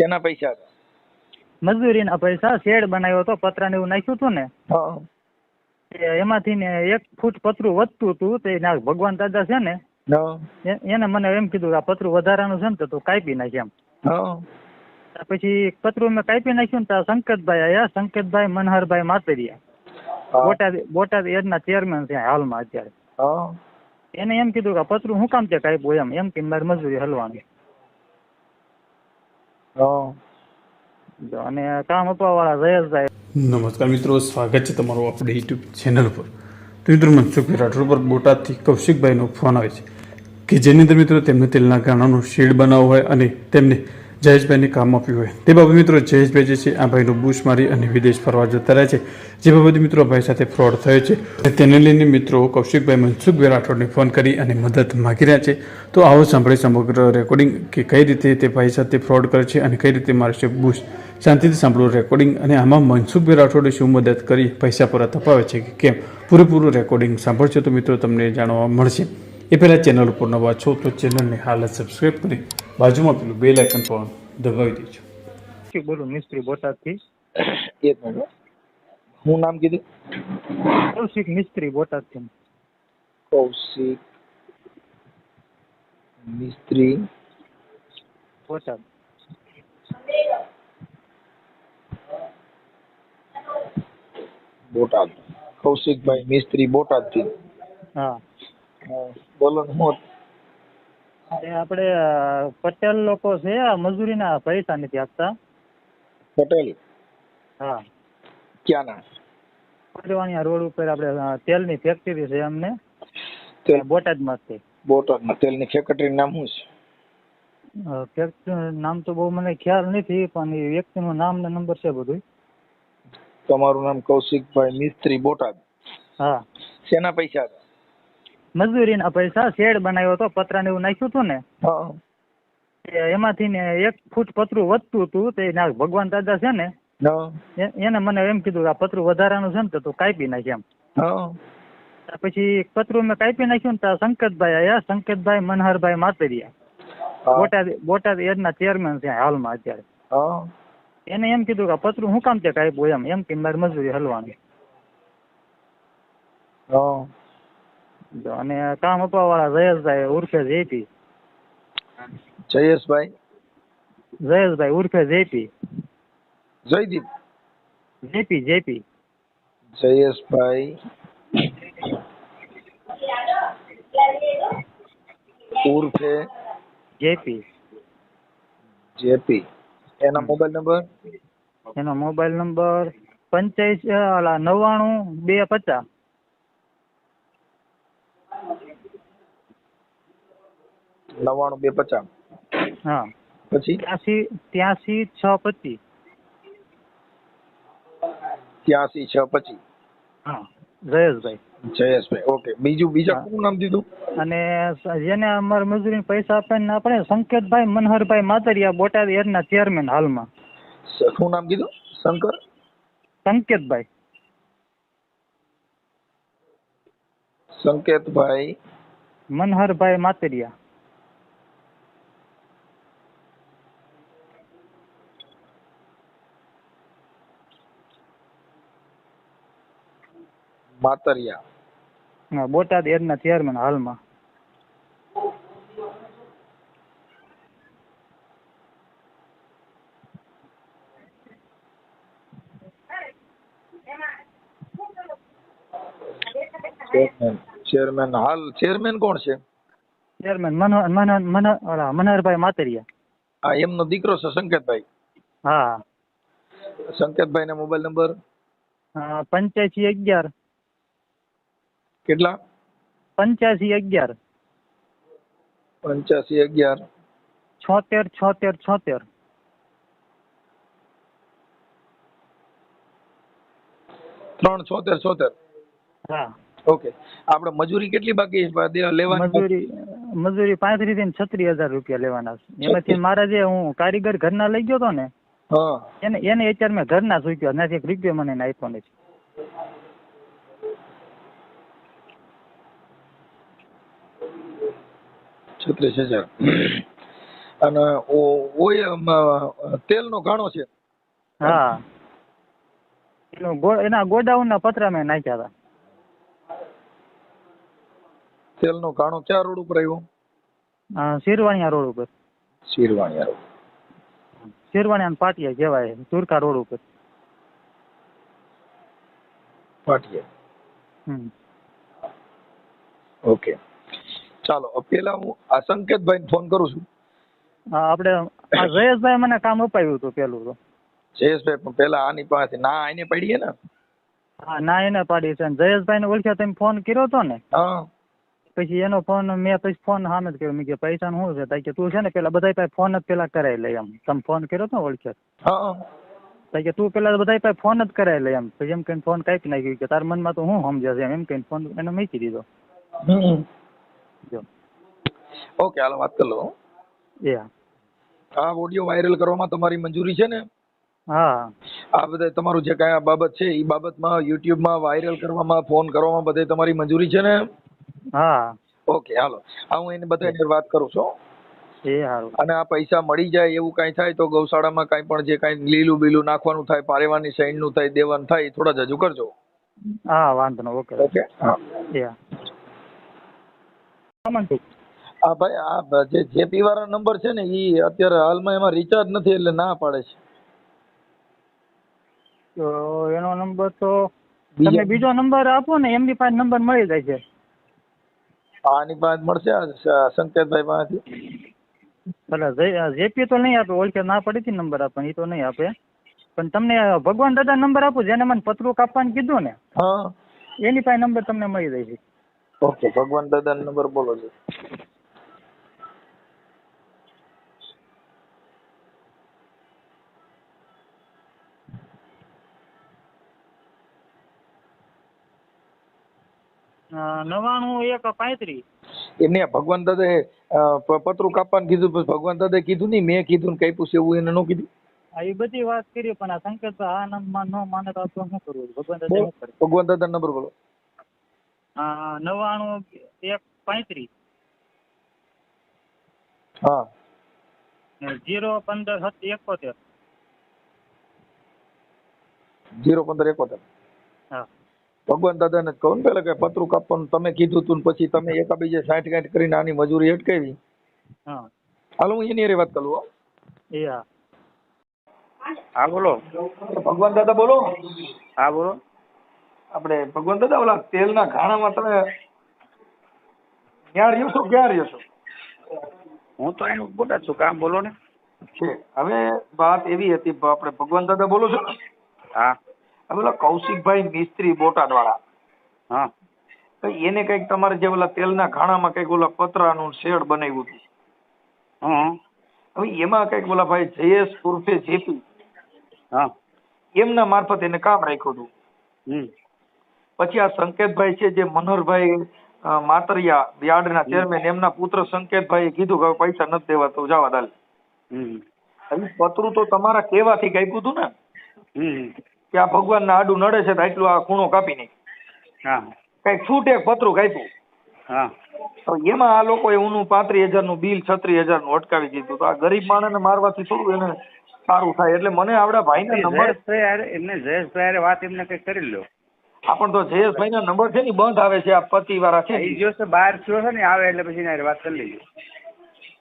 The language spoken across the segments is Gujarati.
શેના પૈસા હતા? મજૂરીના પૈસા શેડ બનાવ્યો હતો પતરા ને એવું નાખ્યું હતું ને. એમાંથી ને એક ફૂટ પતરું વધતું હતું તે ભગવાન દાદા છે ને એને મને એમ કીધું આ પતરું વધારાનું છે ને તો તું કાપી નાખ એમ. પછી પતરું મેં કાપી નાખ્યું ને ત્યાં સંકેતભાઈ આયા સંકેતભાઈ મનહરભાઈ માતરિયા. બોટાદ બોટાદ એડના ચેરમેન છે હાલમાં અત્યારે. એને એમ કીધું કે પતરું હું કામ છે કાપ્યું એમ એમ કે મારી મજૂરી હલવાની. અને કામ અપાવવાળા જયેશભાઈ નમસ્કાર મિત્રો, સ્વાગત છે તમારું આપણે યુટ્યુબ ચેનલ પર તો મિત્રો મનસુખ રાઠોડ પર બોટાદથી કૌશિકભાઈનો ફોન આવે છે કે જેની અંદર મિત્રો, તેમને તેલના ગાણાનો શેડ બનાવવો હોય અને તેમને જયેશભાઈને કામ આપ્યું હોય તે બાબતે મિત્રો જયેશભાઈ જે છે, આ ભાઈનો બૂશ મારી અને વિદેશ ફરવા જતા રહે છે. જે બાબતે મિત્રો ભાઈ સાથે ફ્રોડ થયો છે તેને લઈને મિત્રો કૌશિકભાઈ મનસુખભાઈ રાઠોડને ફોન કરી અને મદદ માગી રહ્યા છે. તો આવો સાંભળી સમગ્ર રેકોર્ડિંગ કે કઈ રીતે તે ભાઈ સાથે ફ્રોડ કરે છે અને કઈ રીતે મારે છે બુશ શાંતિથી સાંભળો રેકોર્ડિંગ અને આમાં મનસુખભાઈ રાઠોડે શું મદદ કરી, પૈસા પૂરા તપાવે છે કે કેમ? પૂરેપૂરું રેકોર્ડિંગ સાંભળશો તો મિત્રો તમને જાણવા મળશે. એ પહેલાં ચેનલ ઉપર નવા છો તો ચેનલને હાલ સબસ્ક્રાઈબ કરી બાજુમાં પેલું બેલ આઇકન પણ દબાવી દેજો કૌશિક બોલું મિસ્ત્રી બોટાદથી એક મિનિટ હું નામ કીધું કૌશિક મિસ્ત્રી બોટાદથી કૌશિક મિસ્ત્રી બોટાદ બોટાદ કૌશિકભાઈ મિસ્ત્રી બોટાદથી હા હા, બોલો ને હું એ આપણે પટેલ લોકો છે આ મજૂરીના પૈસા નથી આપતા. પટેલ? હા. ક્યાંના? પડવાણિયા રોડ ઉપર આપણે તેલની ફેક્ટરી છે અમને. બોટાદમાં છે બોટાદમાં. તેલની ફેક્ટરી નામ શું છે? ફેક્ટરી નામ તો બહુ મને ખ્યાલ નથી પણ એ વ્યક્તિનું નામ ને નંબર છે બધું તમારું નામ કૌશિકભાઈ મિસ્ત્રી બોટાદ. હા. શેના પૈસા હતા? મજૂરીના પૈસા શેડ બનાવ્યો હતો પતરા ને એવું નાખ્યું હતું ને? એમાંથી ને એક ફૂટ પતરું વધતું હતું તે ભગવાન દાદા છે ને એને મને એમ કીધું આ પતરું વધારાનું છે ને તો કાપી નાખી એમ. પછી પતરું મેં કાપી નાખ્યું ને સંકેતભાઈ આયા શંકરભાઈ મનહરભાઈ માતરિયા. બોટાદ બોટાદ એડના ચેરમેન છે હાલમાં અત્યારે. એને એમ કીધું કે પતરું હું કામ તે કાપ્યું એમ એમ કે મારી મજૂરી હલવાની. જો અને કામ અપાવવાળા જયેશભાઈ ઉર્ફે જેપી. જયેશભાઈ? જયેશભાઈ ઉર્ફે JP. Jaydeep? JP JP. Jayeshbhai? ઉર્ફે? જેપી. જેપી. એના મોબાઈલ નંબર? એનો મોબાઈલ નંબર પંચ્યાસી નવ્વાણું બે પચાસ. નવ્વાણું બે પચાસ. હા. પછી? ત્યાંસી ત્યાંસી છ પચીસ. ત્યાંસી છ પચીસ. હા જયેશભાઈ. જયેશભાઈ ઓકે. બીજું બીજા કોનું નામ દીધું? અને જેને અમાર મજૂરી પૈસા આપે ને આપણે સંકેતભાઈ મનહરભાઈ માતરિયા બોટાદ એરના ચેરમેન હાલમાં. શું નામ કીધું? શંકર? સંકેતભાઈ. સંકેતભાઈ. મનહરભાઈ માતરિયા. માતરિયા. હા, બોટાદ એરના ચેરમેન હાલમાં. ચેરમેન હાલ ચેરમેન કોણ છે? ચેરમેન મનોહર મનોહર મનોહર મનોહરભાઈ માતરિયા. આ એમનો દીકરો છે સંકેતભાઈ. હા. સંકેતભાઈ ને મોબાઈલ નંબર? હા પંચ્યાસી અગિયાર. કેટલા? પંચ્યાસી અગિયાર. પંચ્યાસી અગિયાર. છોતેર છોતેર છોતેર. ત્રણ છોતેર છોતેર. હા. ઓકે. આપણે મજૂરી કેટલી બાકી લેવાની? મજૂરી મજૂરી પાંત્રીસથી છત્રીસ હજાર રૂપિયા લેવાના છે. એમાંથી મારા જે હું કારીગર ઘરના લઈ ગયો હતો ને એને એને અત્યારે મેં ઘરના સૂક્યો નથી એક રૂપિયો મને આપ્યો નથી. છત્રીસ હજાર અને તેલનો ઘાણો છે. હા. એના ગોડાઉન ના પતરા મેં નાખ્યા હતા. તેલનો ઘાણો ક્યાં રોડ ઉપર આવ્યો? શિરવાણિયા રોડ ઉપર. શિરવાણિયા રોડ. શિરવાણિયા પાટિયા કહેવાય તુરકા રોડ ઉપર. પાટિયા. હમ. ઓકે. ચાલો પેલા હું આ સંકેતભાઈને ફોન કરું છું. આપણે જયેશભાઈ મને કામ અપાવ્યું હતું પેલું તો. જયેશભાઈ પણ પેલા આની પાસે ના આઈને પડીએ ને? હા ના એને પાડી છે. જયેશભાઈ ને ઓળખ્યા તમે ફોન કર્યો હતો ને? હા. પછી એનો ફોન મેં પછી ફોન સામે જ કર્યો. મેં કે પૈસા શું છે? તાઈ કે તું છે ને પેલા બધા પાસે ફોન જ પેલા કરાવી લે એમ. તમે ફોન કર્યો હતો ને ઓળખ્યા? હા. તાઈ કે તું પેલા બધા પાસે ફોન જ કરાવી લે એમ. પછી એમ કઈ ફોન કાપી નાખ્યું. કે તારા મનમાં તો હું સમજે છે? એમ કઈ ફોન એને મૂકી દીધો. જો. ઓકે હાલ વાત કરી લો. એ આ ઓડિયો વાયરલ કરવામાં તમારી મંજૂરી છે ને? હા. આ બધા તમારું જે કાંઈ બાબત છે એ બાબતમાં યુટ્યુબમાં વાયરલ કરવામાં ફોન કરવામાં બધે તમારી મંજૂરી છે ને? હા. ઓકે હાલો. આ હું એને બધા વાત કરું છું. એ સારું અને આ પૈસા મળી જાય એવું કાંઈ થાય તો ગૌશાળામાં કાંઈ પણ જે કાંઈ લીલું બીલું નાખવાનું થાય પારેવાની સાઈડનું થાય દેવાનું થાય થોડા જજુ કરજો. હા વાંધો ઓકે ઓકે હા. હા. આ ભાઈ આ જે જેપી વાળા નંબર છે ને એ અત્યારે હાલમાં એમાં રિચાર્જ નથી એટલે ના પાડે છે. તો એનો નંબર તો તમે બીજો નંબર આપો ને એમની પાસે નંબર મળી જાય છે. આની પાસે મળશે સંકેતભાઈ પાસેથી? ભલે જેપી તો નહીં આપે ઓળખે ના પડી હતી નંબર આપવાની એ તો નહીં આપે. પણ તમને ભગવાન દાદા નંબર આપું જેને મને પતરું કાપવાનું કીધું ને હા. એની પાસે નંબર તમને મળી જાય છે. ઓકે ભગવાન દાદા નંબર બોલો છો નવાણું એક પાંત્રીસ. એમને ભગવાન દાદા પતરું કાપવાનું કીધું ભગવાન દાદા કીધું નહીં મેં કીધું ને કાપ્યું છે એવું એને ન કીધું. એ બધી વાત કરી પણ આ સંકેત આ માં ન માને તો શું કરવું? ભગવાન દાદા ભગવાન દાદા નંબર બોલો. આ નવાણું એક પાંત્રીસ. હા. જીરો પંદર એકોતેર. જીરો પંદર એકોતેર. હા. ભગવાન દાદા ને કહું ને પેલા કે પતરું કાપવાનું તમે કીધું તું પછી તમે એકાબીજે સાઠ ગાંઠ કરીને આની મજૂરી અટકાવી. હા. હાલો હું એની વાત કરું એ હા. હા બોલો. ભગવાન દાદા બોલો. હા બોલો. આપણે ભગવાન દાદા ઓલા તેલના ઘાણામાં તમે ક્યાં રહ્યો છો ક્યાં રહ્યો છો? હું તો એનું બોટાદ છું. કામ બોલો ને. છે. હવે વાત એવી હતી આપણે ભગવાન દાદા બોલો છો? હા. હવે ઓલા કૌશિકભાઈ મિસ્ત્રી બોટાદ વાળા હા. તો એને કંઈક તમારે જે ઓલા તેલના ઘાણામાં કંઈક ઓલા પતરાનું શેડ બનાવ્યું હતું. હં હવે એમાં કંઈક ઓલા ભાઈ જયેશ ઉર્ફે જેપી. હા. એમના મારફત એને કામ રાખ્યું હતું. હમ. પછી આ સંકેતભાઈ છે જે મનોહરભાઈ માતરિયા યાર્ડના ચેરમેન એમના પુત્ર સંકેતભાઈ કીધું કે પૈસા નથી દેવા તો જવા દાલ. પતરું તો તમારા કહેવાથી કાપ્યું હતું ને? કે આ ભગવાનના આડું નડે છે તો આટલું આ ખૂણો કાપી નહીં હા. કંઈક છૂટે પતરું કાપ્યું. હા. તો એમાં આ લોકોએ ઊનું પાંત્રીસ હજારનું બિલ છત્રીસ હજારનું અટકાવી દીધું. તો આ ગરીબ માણસને મારવાથી થોડું એને સારું થાય. એટલે મને આવડા ભાઈના નંબર જયેશભાઈ એમને જયેશભાઈ વાત એમને કઈ કરી લો આપણ તો જયેશભાઈના નંબર છે ને બંધ આવે છે આ પતિ વાળા છે એ જો છે બહાર થયો છે ને આવે એટલે પછી એની વાત કરી લેજો.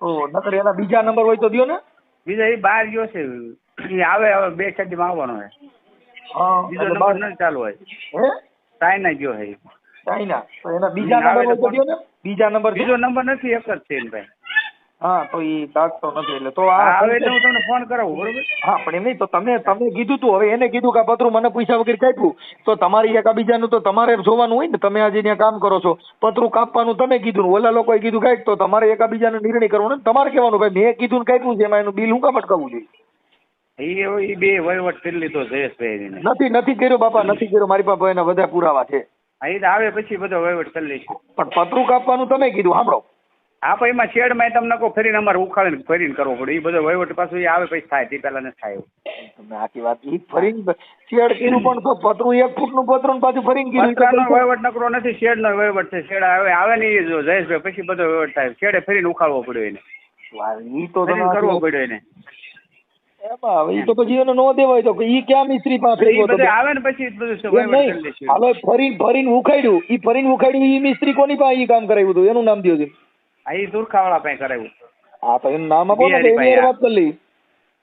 ઓ નકર એના બીજા નંબર હોય તો દયો ને. બીજા એ બહાર ગયો છે એ આવે હવે બે છઠ્ઠીમાં આવવાનો છે. બીજો નંબર ન ચાલુ હોય. હે? ચાઇના ગયો છે. ચાઇના તો એના બીજા નંબર હોય તો તો ને. બીજા નંબર બીજો નંબર નથી એક જ છે ભાઈ. હા તો એ દાખતો નથી એટલે તો આ હવે એટલે હું તમને ફોન કરાવું બરોબર? હા પણ એમ નહીં તો તમે તમે કીધું તું હવે એને કીધું કે આ પતરું મને પૈસા વગર કાપ્યું. તો તમારી એક બીજાનું તો તમારે જોવાનું હોય ને તમે આજે ત્યાં કામ કરો છો. પતરું કાપવાનું તમે કીધું ઓલા લોકોએ કીધું કાંઈક તો તમારે એકાબીજાનો નિર્ણય કરવાનો ને તમારે કહેવાનું ભાઈ મેં કીધું ને કાપ્યું છે એમાં એનું બિલ હું કામ અટકાવવું જોઈએ? એ બે વહીવટ કરી લીધો જયેશભાઈ નથી નથી કર્યો બાપા નથી કર્યો મારી પાસે એના બધા પુરાવા છે. હા એ આવે પછી બધો વહીવટ કરી લઈશું. પણ પતરું કાપવાનું તમે કીધું સાંભળો. હા પણ એમાં શેડમાં તમને કહો ફરી અમારે ઉખાડીને ફરીને કરવો પડે. એ બધો વહીવટ પાછું એ આવે પછી થાય તે પહેલા નથી થાય એવું. આખી વાત એ ફરીને શેડ કીધું પણ તો પતરું એક ફૂટનું પતરું ને પાછું ફરીને કીધું. પતરાનો વહીવટ નકરો નથી શેડનો વહીવટ છે. શેડ આવે આવે ને એ જો જયેશભાઈ પછી બધો વહીવટ થાય. શેડે ફરીને ઉખાડવો પડ્યો એને. ઈ તો તમે કરવો પડ્યો એને. તો પછી એને નો દેવાય તો ઈ ક્યાં મિસ્ત્રી પાસે એ આવે ને પછી બધું. હવે ફરી ફરીને ઉખાડ્યું. ઈ ફરીને ઉખાડ્યું ઈ મિસ્ત્રી કોની પાસે ઈ કામ કરાવ્યું હતું? એનું નામ દ્યો છે આ ઈ તુરખાવાળા પાસે કરાવ્યું. હા તો એનું નામ આપો ને એની વાત કરી લઈ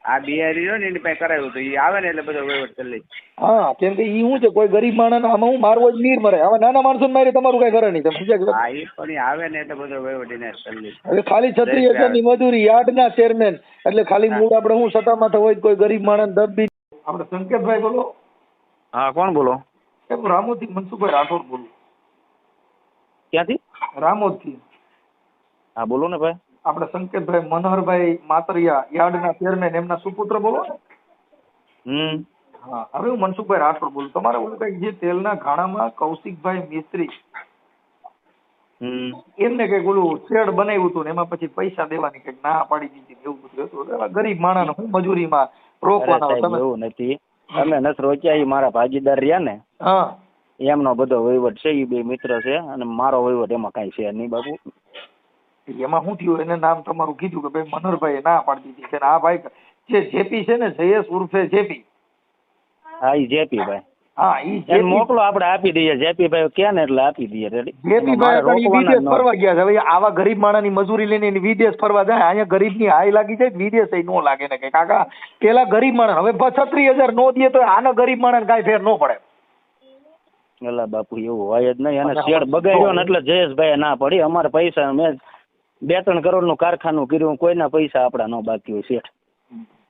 આ બિહારી રહ્યો ને એની પાસે કરાવ્યું તો એ આવે ને એટલે બધો વહીવટ કરી લઈ હા કેમ કે એ શું છે કોઈ ગરીબ માણસ આમાં હું મારવો જ નીર મરે. હવે નાના માણસો મારે તમારું કઈ કરે નહીં. તમે સમજ્યા હા એ પણ આવે ને એટલે બધો વહીવટ એને કરી લઈ હવે ખાલી છત્રી હજારની મજૂરી યાર્ડના ચેરમેન. એટલે ખાલી મૂળ આપણે હું સત્તામાં હોય કોઈ ગરીબ માણસ દબી. આપણે સંકેતભાઈ બોલો. હા કોણ બોલો? રામોદથી મનસુખભાઈ રાઠોડ બોલું. ક્યાંથી? રામોદથી હા બોલો ને ભાઈ. આપણે સંકેતભાઈ મનોહરભાઈ માતરિયા યાર્ડના ચેરમેન એમના સુપુત્ર બોલો. હમ. હા હવે હું મનસુખભાઈ રાઠોડ બોલું. તમારે ઓલું કંઈક જે તેલના ઘાણામાં કૌશિકભાઈ મિસ્ત્રી એમને કંઈક ઓલું શેડ બનાવ્યું હતું ને એમાં પછી પૈસા દેવાની કંઈક ના પાડી દીધી એવું બધું હતું. ગરીબ માણસ હું મજૂરીમાં રોકવાના તમે એવું નથી. અમે નથી રોક્યા એ મારા ભાગીદાર રહ્યા ને. હા. એમનો બધો વહીવટ છે એ બે મિત્ર છે અને મારો વહીવટ એમાં કઈ છે નહીં બાપુ. એમાં શું થયું? એને નામ તમારું કીધું કે ભાઈ મનોહરભાઈ ના પાડી દીધી છે. આ ભાઈ જે જેપી છે ને જયેશ ઉર્ફે જેપી. હા ઈ જેપી ભાઈ. હા ઈ મોકલો આપણે આપી દઈએ. જેપી ભાઈ કે ને એટલે આપી દઈએ. જેપી ભાઈ વિદેશ ફરવા ગયા છે. હવે આવા ગરીબ માણસની મજૂરી લઈને વિદેશ ફરવા જાય. અહીંયા ગરીબની હાય લાગી જાય વિદેશ નો લાગે ને કે કાકા પેલા ગરીબ માણસ હવે છત્રીસ હજાર નો દે તો આના ગરીબ માણસ કાંઈ ફેર નો પડે. એલા બાપુ એવું હોય જ નહીં. અને શેડ બગાડ્યો ને એટલે જયેશભાઈ ના પડી. અમારે પૈસા મેં બે ત્રણ કરોડનું કારખાનું કર્યું કોઈના પૈસા આપડા ન બાકી હોય શેઠ.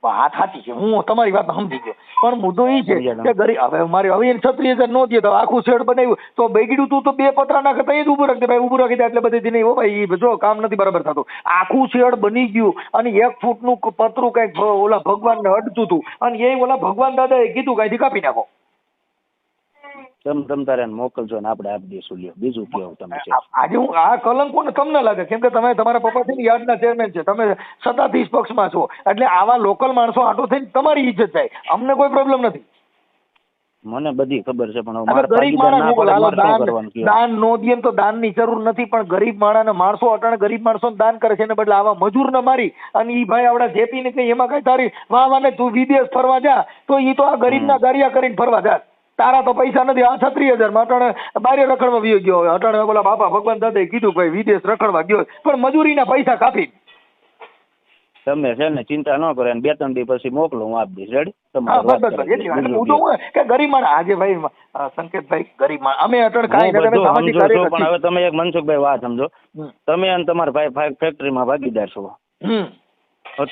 વાત સાચી છે હું તમારી વાત સમજી ગયો. પણ મુદ્દો એ છે કે ગરીબ હવે મારી હવે એને છત્રીસ હજાર નો દે તો આખું શેડ બનાવ્યું. તો બગડ્યું તું તો બે પતરા નાખે તો એ જ ઉભું રાખી ભાઈ ઉભું રાખી દે એટલે બધી નહીં હો ભાઈ જો કામ નથી બરાબર થતું. આખું શેડ બની ગયું અને એક ફૂટનું પતરું કંઈક ઓલા ભગવાનને અડતું હતું અને એ ઓલા ભગવાન દાદાએ કીધું કાંઈથી કાપી નાખો. તમ તમ તારે મોકલજો ને આપણે આપી દઈશું લ્યો બીજું કેવું તમે છે આજે હું આ કલંક કોને તમને લાગે કેમ કે તમે તમારા પપ્પા છે ને યાર્ડના ચેરમેન છે તમે સત્તાધીશ પક્ષમાં છો એટલે આવા લોકલ માણસો આટો થઈને તમારી ઇજ્જત જાય અમને કોઈ પ્રોબ્લેમ નથી. મને બધી ખબર છે પણ ગરીબ માણસ ના દાન દાન નો દે ને તો દાનની જરૂર નથી પણ ગરીબ માણસને માણસો અટાણે ગરીબ માણસો દાન કરે છે એને બદલે આવા મજૂર ને મારી અને ઈ ભાઈ આવડા જેપી ને કઈ એમાં કઈ તારી વાહ વાને તું વિદેશ ફરવા જા તો ઈ તો આ ગરીબના ગારિયા કરીને ફરવા જા. તારા તો પૈસા નથી. આ છત્રી હજાર. માં અટાણે બારે રખડવા વયો ગયો હવે. અટાણે બોલા બાપા ભગવાન દાદા કીધું ભાઈ વિદેશ રખડવા ગયો પણ મજૂરીના પૈસા કાપી તમે છે ને ચિંતા ન કરો. બે ત્રણ દી પછી મોકલો હું આપી દઈશ રેડી ગરીબ માણસ આજે ભાઈ સંકેતભાઈ ગરીબ માણસ અમે અટાણે કાંઈ પણ હવે તમે એક મનસુખભાઈ વાત સમજો. તમે અને તમારા ભાઈ ફેક્ટરીમાં ભાગીદાર છો.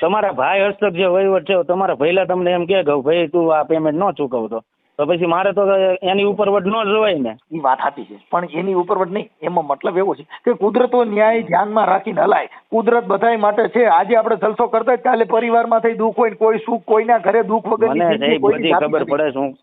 તમારા ભાઈ હસ્તક જે વહીવટ છે તમારા ભાઈલા તમને એમ કે ભાઈ તું આ પેમેન્ટ ન ચૂકવતો. તો પછી મારે તો એની ઉપર વટ ન જોવાય ને. એ વાત સાચી છે. પણ એની ઉપરવટ નહીં. એમાં મતલબ એવો છે કે કુદરતો ન્યાય ધ્યાનમાં રાખીને હલાય. કુદરત બધાય માટે છે. આજે આપણે જલસો કરતા જ કાલે પરિવારમાં થઈ દુઃખ હોય ને કોઈ સુખ કોઈના ઘરે દુઃખ વગર મને બધી ખબર પડે છે. હું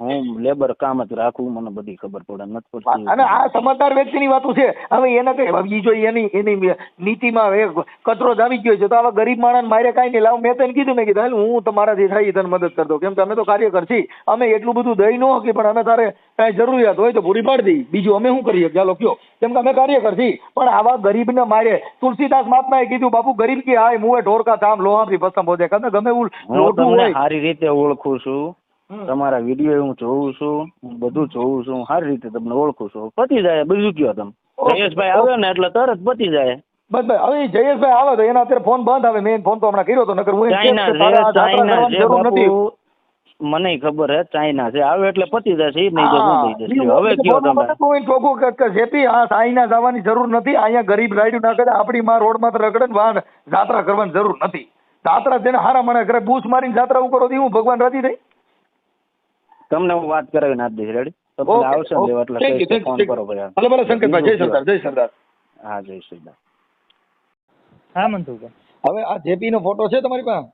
હું લેબર કામ જ રાખું મને બધી ખબર પડે નથી અને આ સમજદાર વ્યક્તિની વાતો છે. હવે એને કઈ ઈ જો એની એની નીતિમાં એ કચરો જામી ગયો છે. તો આવા ગરીબ માણસ મારે કાંઈ નહીં. લાવ મેં તો એને કીધું મેં કીધું હાલ હું તમારાથી થાય તને મદદ કરતો કેમ કે અમે તો કાર્યકર છીએ અમે એટલું બધું દઈ ન હકી પણ અમે તારે કાંઈ જરૂરિયાત હોય તો પૂરી પાડી દઈ. બીજું અમે શું કરીએ ચાલો કયો. કેમ કે અમે કાર્યકર છીએ પણ આવા ગરીબને મારે તુલસીદાસ મહાત્માએ કીધું બાપુ ગરીબ કે હાય મુએ ઢોરકા થામ લોહાથી ભસમ બોધે ગમે એવું હું લોટું હોય. સારી રીતે ઓળખું છું. તમારા વીડિયો હું જોઉં છું હું બધું જોઉં છું સારી રીતે તમને ઓળખું છું. પતી જાય બીજું કયો તમે? જયેશભાઈ આવે ને એટલે તરત પતી જાય. બસ બસ. હવે જયેશભાઈ આવે તો એના અત્યારે ફોન બંધ આવે મેં ફોન તો હમણાં કર્યો તો નકર હું મને ખબર હે ચાઇના છે. આવે એટલે પતી જશે એ નહીં તો શું થઈ જશે. હવે કયો તમે? કોઈ ટોકું કે- જેથી આ ચાઇના જવાની જરૂર નથી અહીંયા ગરીબ રાઈડ ના કરે આપણી માં રોડમાં તો રગડે ને વાહન જાત્રા કરવાની જરૂર નથી. જાત્રા જેને હારા મને કરે બૂસ મારીને જાત્રા ઉપર હું ભગવાન રાજી થઈ? તમને હું વાત કરાવીને આપી દઈશ. રેડી તમને આવશે ને ઓકે. એટલે કહીશ તો ફોન કરો ભાઈ ભલે ભલે શંકરભાઈ જય સરદાર જય સરદાર. હા જય સરદાર. હા મનસુખભાઈ હવે આ જેપી નો ફોટો છે તમારી પાસે?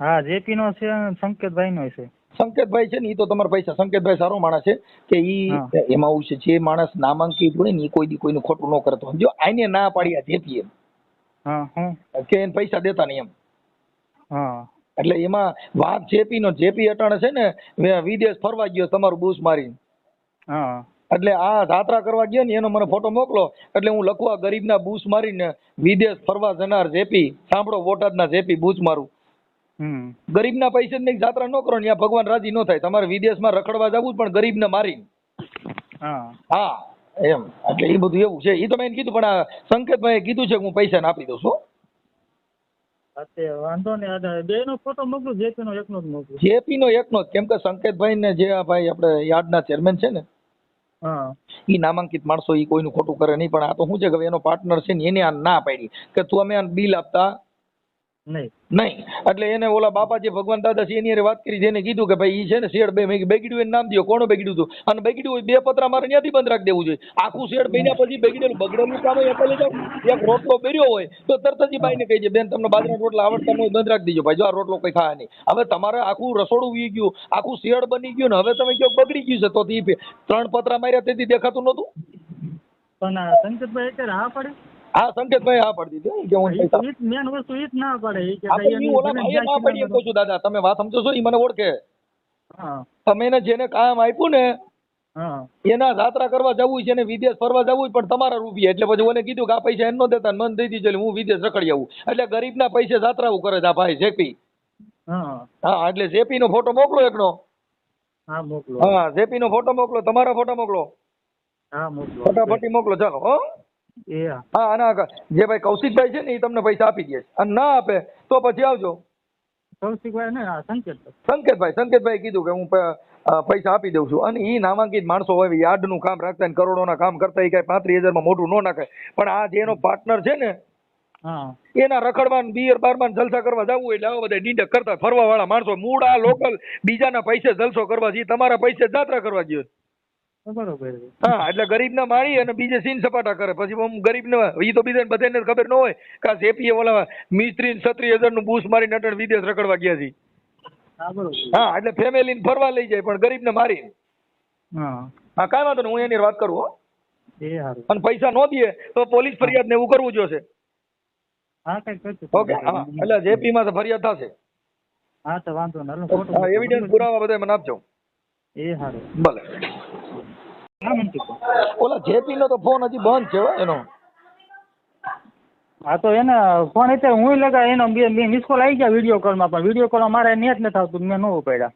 હા જેપી નો છે સંકેતભાઈ નો છે. સંકેતભાઈ છે ને એ તો તમારા પૈસા સંકેતભાઈ સારો માણસ છે કે ઈ એમાં આવું છે જે માણસ નામાંકિત હોય ને એ કોઈ દી કોઈનું ખોટું ન કરતો. જો આઈને ના પાડી આ જેપી એમ. હા હું. કે એને પૈસા દેતા નહીં એમ. હા. એટલે એમાં વાત જેપી નો જેપી અટાણે છે ને વિદેશ ફરવા ગયો તમારું બૂસ મારીને. એટલે આ જાત્રા કરવા ગયો ને એનો મને ફોટો મોકલો. એટલે હું લખવા ગરીબના બૂસ મારીને વિદેશ ફરવા જનાર જેપી સાંભળો બોટાદના જેપી બૂચ મારું. ગરીબ ગરીબના પૈસે જ નહીં જાત્રા ન કરો ને ભગવાન રાજી ન થાય. તમારે વિદેશમાં રખડવા જવું પણ ગરીબને મારીને. હા. હા એમ. એટલે એ બધું એવું છે. એ તો મેં કીધું પણ આ સંકેતભાઈએ કીધું છે કે હું પૈસા આપી દઉં છું તે વાંધો નહીં બે નો ફોટો મોકલું જેપી નો એકનો જ મોકલું. જેપી નો એકનો જ કેમ કે સંકેતભાઈ ને જે આ ભાઈ આપણે યાર્ડના ચેરમેન છે ને હા. ઈ નામાંકિત માણસો ઈ કોઈનું ખોટું કરે નહીં પણ આ તો શું છે કે એનો પાર્ટનર છે ને એને આ ના પાડી. કે તું અમે બિલ આપતા નહીં. એટલે એને ઓલા બાપા જે ભગવાન દાદા છે એની વાત કરી જેને કીધું કે ભાઈ ઈ છે ને શેડ બે મેં બેગડ્યું બેગીડું એને નામ દો કોણ બેગડ્યું હતું? અને બેગડ્યું હોય બે પતરા મારે ત્યાંથી બંધ રાખી દેવું જોઈએ. આખું શેડ બન્યા પછી બેગડેલું બગડેલું કામ હોય એટલે જાવ એક રોટલો બેર્યો હોય તો તરત જ બાઈને કહી દે બેન તમને બાજરા રોટલા આવડતા હોય બંધ રાખી દેજો. ભાઈ જો આ રોટલો કઈ ખાય નહીં. હવે તમારે આખું રસોડું વી ગયું આખું શેડ બની ગયું ને હવે તમે કયો બગડી ગયું છે તો ત્રણ પતરા માર્યા તેથી દેખાતું નહોતું? પણ સંકેતભાઈ અત્યારે હા પડે? હા સંકેતભાઈ હા પડી દીધી કે હું પૈસા મેન વસ્તુ ઈ જ ના પડે કે ભાઈ ઓલા એની ભાઈએ ના પડી તો છું દાદા તમે વાત સમજો છો ઈ મને ઓળખે. હા. તમે એને જેને કામ આપ્યું ને હા. એના જાત્રા કરવા જવું છે ને વિદેશ ફરવા જવું પણ તમારા રૂપિયા એટલે પછી મને કીધું કે આ પૈસા એમ ન દેતા મન દઈ દીધો હું વિદેશ રખડી આવું. એટલે ગરીબના પૈસે જાત્રાઓ કરે છે આ ભાઈ જેપી. હા. હા એટલે જેપી નો ફોટો મોકલો એકનો. હા મોકલો. હા જેપી નો ફોટો મોકલો તમારા ફોટો મોકલો. હા મોકલો. ફટાફટી મોકલો ચાલો હો. એ હા. આના જે ભાઈ કૌશિકભાઈ છે ને એ તમને પૈસા આપી દે અને ના આપે તો પછી આવજો. કૌશિકભાઈ ને સંકેત સંકેતભાઈ. સંકેતભાઈ કીધું કે હું પૈસા આપી દઉં છું. અને એ નામાંકિત માણસો હોય યાર્ડનું કામ રાખતા ને કરોડોના કામ કરતા એ કઈ પાંત્રીસ હજારમાં મોટું ન નાખે. પણ આ જે એનો પાર્ટનર છે ને એના રખડવાન બિયર બારમાં જલસા કરવા જવું એટલે આવા બધા ડીંડક કરતા ફરવા વાળા માણસો મૂળ આ લોકલ બીજાના પૈસે જલસો કરવા જઈએ તમારા પૈસે જાત્રા કરવા જઈએ. બરોબર છે. હા એટલે ગરીબને મારી અને બીજે સીન સપાટા કરે. પછી ગરીબ ને ઈ તો બીજા બધાને ખબર ન હોય કે આ જેપીએ ઓલા મિસ્ત્રી છત્રી હજારનું બૂસ મારી નટણ વિદેશ રખડવા ગયા છે. હા એટલે ફેમિલી ને ફરવા લઈ જાય પણ ગરીબને મારી હા. કાંઈ વાંધો નહીં હું એની વાત કરું હો. અને પૈસા ન દે તો પોલીસ ફરિયાદ ને એવું કરવું જોશે. ઓકે હા એટલે જેપી માં તો ફરિયાદ થશે. હા તો વાંધો નહીં એવિડન્સ પુરાવા બધા મને આપજો એ સારું ભલે. ઓલા જેપી નો તો ફોન હજી બંધ છે એનો. હા તો એને ફોન એટલે હું લગા એનો મિસ કોલ આવી ગયા વીડિયો કોલમાં પણ. વીડિયો કોલમાં મારે નેટ નથી આવતું મેં ન ઉપાડ્યા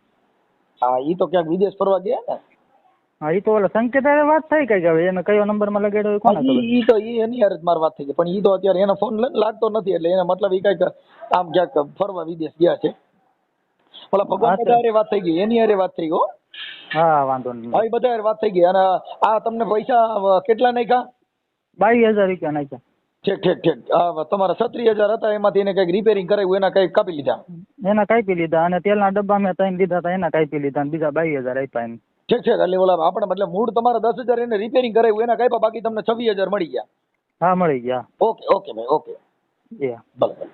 હા ઈ તો ક્યાંક વિદેશ ફરવા ગયા ને? હા એ તો ઓલા સંકેત વાત થઈ કઈ હવે એને કયો નંબરમાં લગાડ્યો એ કોને ઈ ઈ તો ઈ એની હારે જ મારી વાત થઈ ગઈ પણ ઈ તો અત્યારે એનો ફોન લાગતો નથી એટલે એને મતલબ ઈ કંઈક આમ ક્યાંક ફરવા વિદેશ ગયા છે. ઓલા ભગવાન વાત થઈ ગઈ એની હારે વાત થઈ ગઈ હો. હા વાંધો નહીં. હા ઈ બધા વાત થઈ ગઈ. અને આ તમને પૈસા કેટલા નાખ્યા? બાવીસ હજાર રૂપિયા નાખ્યા. ઠીક ઠીક ઠીક. તમારા છત્રીસ હજાર હતા એમાંથી એને કંઈક રિપેરિંગ કરાવ્યું એના કંઈક કાપી લીધા? એના કાપી લીધા અને તેલના ડબ્બા મેં ત્રણ લીધા હતા એના કાપી લીધા અને બીજા બાવીસ હજાર આપ્યા એને ઠીક ઠીક. એટલે ઓલા આપણે મતલબ મૂળ તમારા દસ હજાર એને રિપેરિંગ કરાવ્યું એના કાપ્યા બાકી તમને છવ્વીસ હજાર મળી ગયા? હા મળી ગયા. ઓકે ઓકે ભાઈ ઓકે. ભલે ભલે.